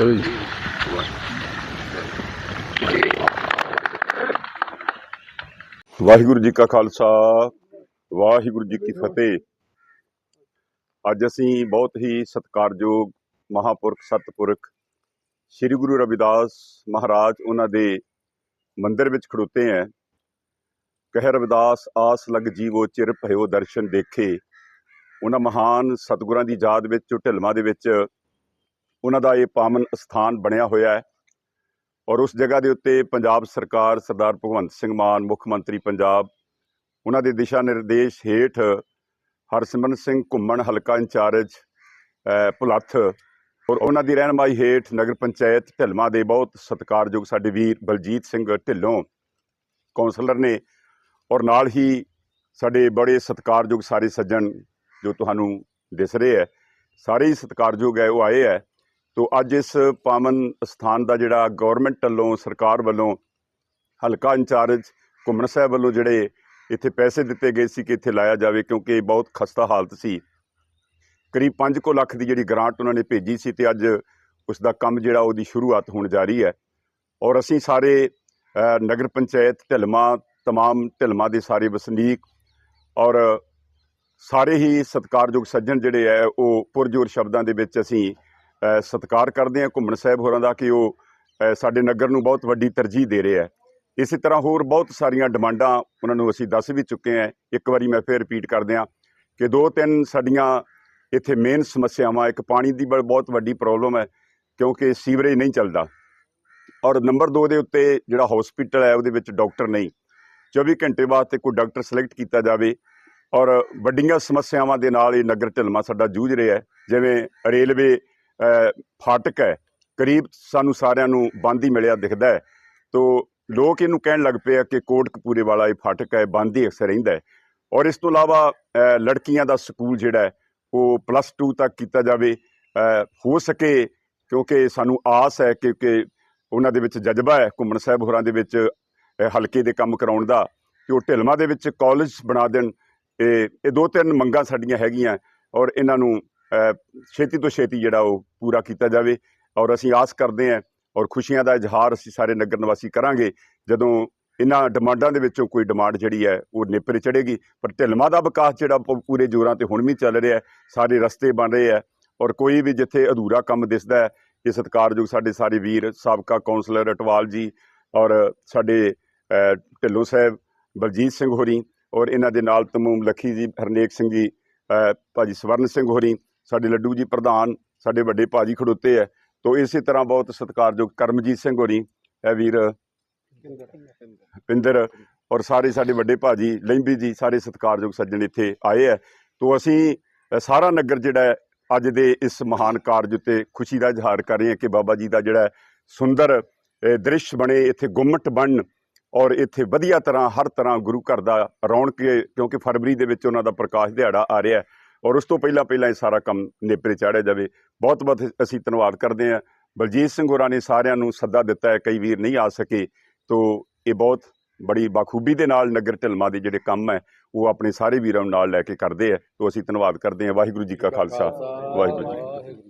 ਚਲੋ ਜੀ ਵਾਹਿਗੁਰੂ ਜੀ ਕਾ ਖਾਲਸਾ, ਵਾਹਿਗੁਰੂ ਜੀ ਕੀ ਫਤਿਹ। ਅੱਜ ਅਸੀਂ ਬਹੁਤ ਹੀ ਸਤਿਕਾਰਯੋਗ ਮਹਾਪੁਰਖ, ਸਤਿਪੁਰਖ ਸ੍ਰੀ ਗੁਰੂ ਰਵਿਦਾਸ ਮਹਾਰਾਜ ਉਹਨਾਂ ਦੇ ਮੰਦਿਰ ਵਿੱਚ ਖੜੋਤੇ ਹੈ। ਕਹਿ ਰਵਿਦਾਸ, ਆਸ ਲਗ ਜੀਵੋ ਚਿਰ ਭਇਓ ਦਰਸ਼ਨ ਦੇਖੇ। ਉਹਨਾਂ ਮਹਾਨ ਸਤਿਗੁਰਾਂ ਦੀ ਯਾਦ ਵਿੱਚ ਢਿਲਮਾ ਦੇ ਵਿੱਚ ਉਹਨਾਂ ਦਾ ਇਹ ਪਾਵਨ ਸਥਾਨ ਬਣਿਆ ਹੋਇਆ ਹੈ। ਔਰ ਉਸ ਜਗ੍ਹਾ ਦੇ ਉੱਤੇ ਪੰਜਾਬ ਸਰਕਾਰ ਸਰਦਾਰ ਭਗਵੰਤ ਸਿੰਘ ਮਾਨ ਮੁੱਖ ਮੰਤਰੀ ਪੰਜਾਬ ਉਹਨਾਂ ਦੇ ਦਿਸ਼ਾ ਨਿਰਦੇਸ਼ ਹੇਠ ਹਰਸਿਮਰਨ ਸਿੰਘ ਘੁੰਮਣ ਹਲਕਾ ਇੰਚਾਰਜ ਅ, ਭੁਲੱਥ ਔਰ ਉਹਨਾਂ ਦੀ ਰਹਿਨਮਾਈ ਹੇਠ ਨਗਰ ਪੰਚਾਇਤ ਢਿਲਮਾ ਦੇ ਬਹੁਤ ਸਤਿਕਾਰਯੋਗ ਸਾਡੇ ਵੀਰ ਬਲਜੀਤ ਸਿੰਘ ਢਿੱਲੋਂ ਕੌਂਸਲਰ ਨੇ ਔਰ ਨਾਲ ਹੀ ਸਾਡੇ ਬੜੇ ਸਤਿਕਾਰਯੋਗ ਸਾਰੇ ਸੱਜਣ ਜੋ ਤੁਹਾਨੂੰ ਦਿਸ ਰਹੇ ਹੈ ਸਾਰੇ ਹੀ ਸਤਿਕਾਰਯੋਗ ਹੈ ਉਹ ਆਏ ਹੈ। ਤੋ ਅੱਜ ਇਸ ਪਾਵਨ ਸਥਾਨ ਦਾ ਜਿਹੜਾ ਗਵਰਨਮੈਂਟ ਵੱਲੋਂ ਸਰਕਾਰ ਵੱਲੋਂ ਹਲਕਾ ਇੰਚਾਰਜ ਘੁੰਮਣ ਸਾਹਿਬ ਵੱਲੋਂ ਜਿਹੜੇ ਇੱਥੇ ਪੈਸੇ ਦਿੱਤੇ ਗਏ ਸੀ ਕਿ ਇੱਥੇ ਲਾਇਆ ਜਾਵੇ ਕਿਉਂਕਿ ਇਹ ਬਹੁਤ ਖਸਤਾ ਹਾਲਤ ਸੀ ਕਰੀਬ 5 ਕੁ ਲੱਖ ਦੀ ਜਿਹੜੀ ਗ੍ਰਾਂਟ ਉਹਨਾਂ ਨੇ ਭੇਜੀ ਸੀ ਤੇ ਅੱਜ ਉਸ ਦਾ ਕੰਮ ਜਿਹੜਾ ਉਹਦੀ ਸ਼ੁਰੂਆਤ ਹੋਣ ਜਾ ਰਹੀ ਹੈ ਔਰ ਅਸੀਂ ਸਾਰੇ ਅ, ਨਗਰ ਪੰਚਾਇਤ ਢਿਲਮਾ तमाम ਢਿਲਮਾ ਦੇ ਸਾਰੇ ਵਸਨੀਕ ਔਰ ਸਾਰੇ ਹੀ ਸਤਿਕਾਰਯੋਗ ਸੱਜਣ ਜਿਹੜੇ ਹੈ ਉਹ ਪੁਰਜੋਰ ਸ਼ਬਦਾਂ ਦੇ ਵਿੱਚ ਅਸੀਂ ਅ, ਸਤਿਕਾਰ ਕਰਦੇ ਹਾਂ ਘੁੰਮਣ ਸਾਹਿਬ ਹੋਰਾਂ ਦਾ ਕਿ ਉਹ ਸਾਡੇ ਨਗਰ ਨੂੰ ਬਹੁਤ ਵੱਡੀ ਤਰਜੀਹ ਦੇ ਰਿਹਾ ਹੈ। ਇਸੇ ਤਰ੍ਹਾਂ ਹੋਰ ਬਹੁਤ ਸਾਰੀਆਂ ਡਿਮਾਂਡਾਂ ਉਹਨਾਂ ਨੂੰ ਅਸੀਂ ਦੱਸ ਵੀ ਚੁੱਕੇ ਹਾਂ। ਇੱਕ ਵਾਰੀ ਮੈਂ ਫੇਰ ਰਿਪੀਟ ਕਰਦੇ ਹਾਂ ਕਿ ਦੋ ਤਿੰਨ ਸਾਡੀਆਂ ਇੱਥੇ ਮੇਨ ਸਮੱਸਿਆਵਾਂ, ਇੱਕ ਪਾਣੀ ਦੀ ਬ- ਬਹੁਤ ਵੱਡੀ ਪ੍ਰੋਬਲਮ ਹੈ ਕਿਉਂਕਿ ਸੀਵਰੇਜ ਨਹੀਂ ਚੱਲਦਾ ਔਰ ਨੰਬਰ 2 ਦੇ ਉੱਤੇ ਜਿਹੜਾ ਹਸਪੀਟਲ ਹੈ ਉਹਦੇ ਵਿੱਚ ਡਾਕਟਰ ਨਹੀਂ। 24 ਘੰਟੇ ਵਾਸਤੇ ਕੋਈ ਡਾਕਟਰ ਸਿਲੈਕਟ ਕੀਤਾ ਜਾਵੇ ਔਰ ਵੱਡੀਆਂ ਸਮੱਸਿਆਵਾਂ ਦੇ ਨਾਲ ਇਹ ਨਗਰ ਢਿਲਮਾ ਸਾਡਾ ਜੂਝ ਰਿਹਾ ਹੈ। ਜਿਵੇਂ ਰੇਲਵੇ ਫਾਟਕ ਹੈ। ਕਰੀਬ ਸਾਨੂੰ ਸਾਰਿਆਂ ਨੂੰ ਬੰਦ ਹੀ ਮਿਲਿਆ ਦਿਖਦਾ ਹੈ। ਤੋ ਲੋਕ ਇਹਨੂੰ ਕਹਿਣ ਲੱਗ ਪਏ ਆ ਕਿ ਕੋਟ ਕਪੂਰੇ ਵਾਲਾ ਇਹ ਫਾਟਕ ਹੈ, ਬੰਦ ਹੀ ਅਕਸਰ ਰਹਿੰਦਾ ਹੈ। ਔਰ ਇਸ ਤੋਂ ਇਲਾਵਾ ਲੜਕੀਆਂ ਦਾ ਸਕੂਲ ਜਿਹੜਾ ਹੈ, ਉਹ ਪਲੱਸ 2 ਤੱਕ ਕੀਤਾ ਜਾਵੇ। ਹੋ ਸਕੇ ਕਿਉਂਕਿ ਸਾਨੂੰ ਆਸ ਹੈ ਕਿਉਂਕਿ ਉਹਨਾਂ ਦੇ ਵਿੱਚ ਜਜ਼ਬਾ ਹੈ ਘੁੰਮਣ ਸਾਹਿਬ ਹੋਰਾਂ ਦੇ ਵਿੱਚ ਹਲਕੇ ਦੇ ਕੰਮ ਕਰਾਉਣ ਦਾ। ਕਿ ਉਹ ਢਿਲਮਾ ਦੇ ਵਿੱਚ ਕਾਲਜ ਬਣਾ ਦੇਣ। ਇਹ ਇਹ ਦੋ ਤਿੰਨ ਮੰਗਾਂ ਸਾਡੀਆਂ ਹੈਗੀਆਂ। ਔਰ ਇਹਨਾਂ ਨੂੰ ਛੇਤੀ ਤੋਂ ਛੇਤੀ ਜਿਹੜਾ ਉਹ ਪੂਰਾ ਕੀਤਾ ਜਾਵੇ ਔਰ ਅਸੀਂ ਆਸ ਕਰਦੇ ਹਾਂ ਔਰ ਖੁਸ਼ੀਆਂ ਦਾ ਇਜ਼ਹਾਰ ਅਸੀਂ ਸਾਰੇ ਨਗਰ ਨਿਵਾਸੀ ਕਰਾਂਗੇ। ਜਦੋਂ ਇਹਨਾਂ ਡਿਮਾਂਡਾਂ ਦੇ ਵਿੱਚੋਂ ਕੋਈ ਡਿਮਾਂਡ ਜਿਹੜੀ ਹੈ ਉਹ ਨੇਪਰੇ ਚੜੇਗੀ ਪਰ ਢਿਲਮਾ ਦਾ ਵਿਕਾਸ ਜਿਹੜਾ ਪ- ਪੂਰੇ ਜ਼ੋਰਾਂ ਤੇ ਹੁਣ ਵੀ ਚੱਲ ਰਿਹਾ ਸਾਰੇ ਰਸਤੇ ਬਣ ਰਹੇ ਹੈ ਔਰ ਕੋਈ ਵੀ ਜਿੱਥੇ ਅਧੂਰਾ ਕੰਮ ਦਿਸਦਾ ਹੈ ਇਹ ਸਤਿਕਾਰਯੋਗ ਸਾਡੇ ਸਾਰੇ ਵੀਰ ਸਾਬਕਾ ਕੌਂਸਲਰ ਅਟਵਾਲ ਜੀ ਔਰ ਸਾਡੇ ਢਿੱਲੋਂ ਸਾਹਿਬ ਬਲਜੀਤ ਸਿੰਘ ਹੋਰੀ ਔਰ ਇਹਨਾਂ ਦੇ ਨਾਲ ਤਮੂਮ ਲੱਖੀ ਜੀ ਹਰਨੇਕ ਸਿੰਘ ਜੀ ਅ, ਭਾਜੀ ਸਵਰਨ ਸਿੰਘ ਹੋਰੀ ਸਾਡੇ ਲੱਡੂ ਜੀ ਪ੍ਰਧਾਨ, ਸਾਡੇ ਵੱਡੇ ਭਾਜੀ ਖੜੋਤੇ ਹੈ ਤੋ ਇਸੇ ਤਰ੍ਹਾਂ ਬਹੁਤ ਸਤਿਕਾਰਯੋਗ ਕਰਮਜੀਤ ਸਿੰਘ ਹੋਰੀ, ਇਹ ਵੀਰ ਪਿੰਦਰ ਔਰ ਸਾਰੇ ਸਾਡੇ ਵੱਡੇ ਭਾਜੀ ਲਹਿੰਬੀ ਜੀ, ਸਾਰੇ ਸਤਿਕਾਰਯੋਗ ਸੱਜਣ ਇੱਥੇ ਆਏ ਹੈ ਤੋ ਅਸੀਂ ਸਾਰਾ ਨਗਰ ਜਿਹੜਾ ਅੱਜ ਦੇ ਇਸ ਮਹਾਨ ਕਾਰਜ ਉੱਤੇ ਖੁਸ਼ੀ ਦਾ ਇਜ਼ਹਾਰ ਕਰ ਰਹੇ ਹਾਂ ਕਿ ਬਾਬਾ ਜੀ ਦਾ ਜਿਹੜਾ ਸੁੰਦਰ ਦ੍ਰਿਸ਼ ਬਣੇ, ਇੱਥੇ ਗੁੰਮਟ ਬਣ ਔਰ ਇੱਥੇ ਵਧੀਆ ਤਰ੍ਹਾਂ, ਹਰ ਤਰ੍ਹਾਂ ਗੁਰੂ ਘਰ ਦਾ ਰੌਣਕ, ਕਿਉਂਕਿ ਫਰਵਰੀ ਦੇ ਵਿੱਚ ਉਹਨਾਂ ਦਾ ਪ੍ਰਕਾਸ਼ ਦਿਹਾੜਾ ਆ ਰਿਹਾ ਹੈ ਔਰ ਉਸ ਤੋਂ ਪਹਿਲਾਂ ਪਹਿਲਾਂ ਇਹ ਸਾਰਾ ਕੰਮ ਨੇਪਰੇ ਚਾੜਿਆ ਜਾਵੇ। ਬਹੁਤ ਬਹੁਤ ਅਸੀਂ ਧੰਨਵਾਦ ਕਰਦੇ ਹਾਂ। ਬਲਜੀਤ ਸਿੰਘ ਹੋਰਾਂ ਨੇ ਸਾਰਿਆਂ ਨੂੰ ਸੱਦਾ ਦਿੱਤਾ ਹੈ ਕਈ ਵੀਰ ਨਹੀਂ ਆ ਸਕੇ। ਤੋ ਇਹ ਬਹੁਤ ਬੜੀ ਬਾਖੂਬੀ ਦੇ ਨਾਲ ਨਗਰ ਢਿਲਮਾ ਦੇ ਜਿਹੜੇ ਕੰਮ ਹੈ ਉਹ ਆਪਣੇ ਸਾਰੇ ਵੀਰਾਂ ਨੂੰ ਨਾਲ ਲੈ ਕੇ ਕਰਦੇ ਆ ਤੋ ਅਸੀਂ ਧੰਨਵਾਦ ਕਰਦੇ ਹਾਂ। ਵਾਹਿਗੁਰੂ ਜੀ ਕਾ ਖਾਲਸਾ। ਵਾਹਿਗੁਰੂ ਜੀ।